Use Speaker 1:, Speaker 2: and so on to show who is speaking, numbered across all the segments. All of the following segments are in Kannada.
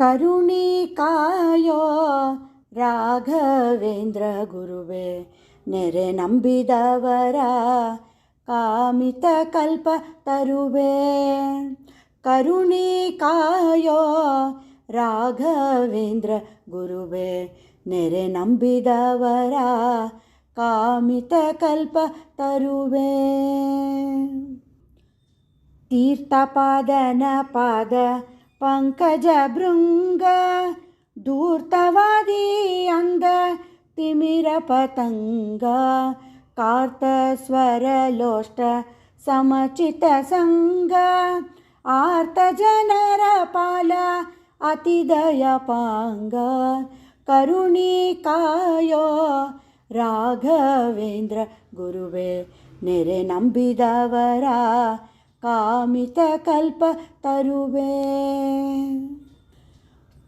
Speaker 1: ಕರುಣಿ ಕಾಯೋ ರಾಘವೇಂದ್ರ ಗುರುವೆ ನೆರೆ ನಂಬಿದವರ ಕಾಮಿತ ಕಲ್ಪ ತರುವೆ ಕರುಣಿ ಕಾಯೋ ರಾಘವೇಂದ್ರ ಗುರುವೆ ನೆರೆ ನಂಬಿದವರ ಕಾಮಿತ ಕಲ್ಪ ತರುವೆ ತೀರ್ಥಪಾದನ ಪಾದ ಪಂಕಜ ಭೃಂಗ ಧೂರ್ತವಾದಿ ಅಂದ ತಿಮಿರ ಪತಂಗ ಕಾರ್ತ ಸ್ವರ ಲೋಷ್ಟ ಸಮಚಿತ ಸಂಗ ಆರ್ತ ಜನರ ಪಾಲ ಅತಿದಯ ಪಾಂಗ ಕರುಣಿ ಕಾಯೋ ರಾಘವೇಂದ್ರ ಗುರುವೆ ನೆರೆ ನಂಬಿದವರ ಕಾಮಿತ ಕಲ್ಪ ತರುವೆ.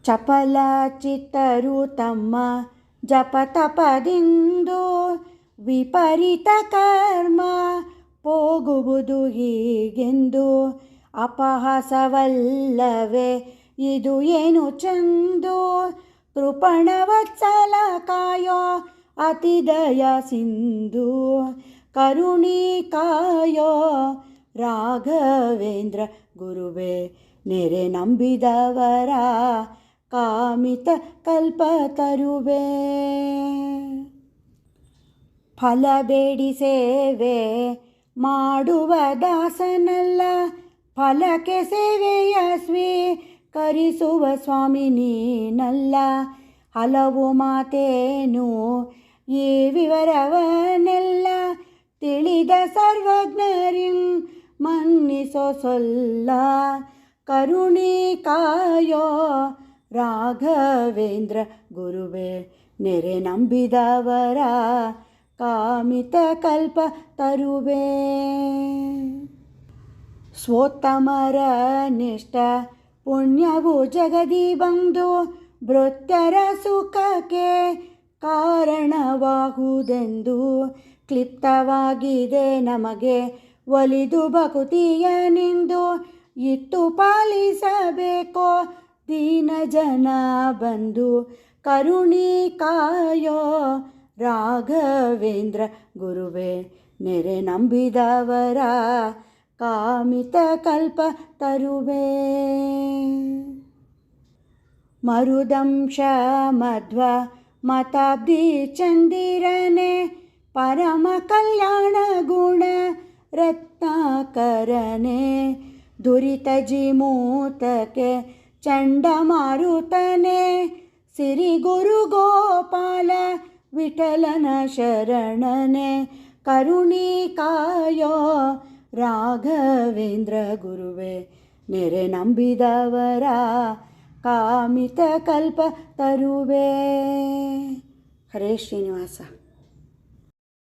Speaker 1: ಚಪಲ ಚಿತ್ತರು ತಮ್ಮ ಜಪ ತಪದಿಂದು ವಿಪರೀತ ಕರ್ಮ ಹೋಗುವುದು ಹೀಗೆಂದು ಅಪಹಾಸವಲ್ಲವೇ, ಇದು ಏನು ಚಂದು? ಕೃಪಣವತ್ಸಲ ಕಾಯೋ ಅತಿದಯ ಸಿಂಧು, ಕರುಣಿ ಕಾಯೋ ರಾಘವೇಂದ್ರ ಗುರುವೇ, ನೆರೆ ನಂಬಿದವರ ಕಾಮಿತ ಕಲ್ಪ ತರುವೆ. ಫಲ ಬೇಡಿ ಸೇವೆ ಮಾಡುವ ದಾಸನಲ್ಲ, ಫಲಕ್ಕೆ ಸೇವೆಯ ಸ್ವೀಕರಿಸುವ ಸ್ವಾಮಿ ನೀನಲ್ಲ. ಹಲವು ಮಾತೇನು ಈ ವಿವರವನ್ನೆಲ್ಲ ತಿಳಿದ ಸರ್ವಜ್ಞರಿಂ ಮನ್ನಿಸೋ ಸೊಲ್ಲ ಕರುಣಿ ಕಾಯೋ ರಾಘವೇಂದ್ರ ಗುರುವೆ, ನೆರೆ ನಂಬಿದವರ ಕಾಮಿತ ಕಲ್ಪ ತರುವೆ. ಸ್ವೋತ್ತಮರ ನಿಷ್ಠ ಪುಣ್ಯವು ಜಗದಿ ಬಂದು ಭೃತ್ಯರ ಸುಖಕ್ಕೆ ಕಾರಣವಾಗುವುದೆಂದು ಕ್ಲಿಪ್ತವಾಗಿದೆ ನಮಗೆ ಒಲಿದು ಭಕುತಿಯ ನಿಂದು ಇತ್ತು ಪಾಲಿಸಬೇಕೋ. ದೀನ ಜನ ಬಂದು ಕರುಣಿ ಕಾಯೋ. ರಾಘವೇಂದ್ರ, ಗುರುವೆ, ನೆರೆ ನಂಬಿದವರ ಕಾಮಿತ ಕಲ್ಪ ತರುವೆ. ಮರುದಂಶ ಮಧ್ವ ಮತಾಬ್ದಿ ಚಂದಿರನೆ, ಪರಮ ಕಲ್ಯಾಣ ಗುಣ. ರತ್ನಾಕರನೆ, ದುರಿತ ಜಿಮೂತಕೆ ಚಂಡಮಾರುತನೆ, ಸಿರಿ ಗುರು ಗೋಪಾಲ ವಿಠಲನ ಶರಣನೆ ಕರುಣಿಕಾಯೋ ರಾಘವೇಂದ್ರ ಗುರುವೆ, ನೆರೆ ನಂಬಿದವರ ಕಾಮಿತ ಕಲ್ಪ ತರುವೆ. ಹರೇ ಶ್ರೀನಿವಾಸ.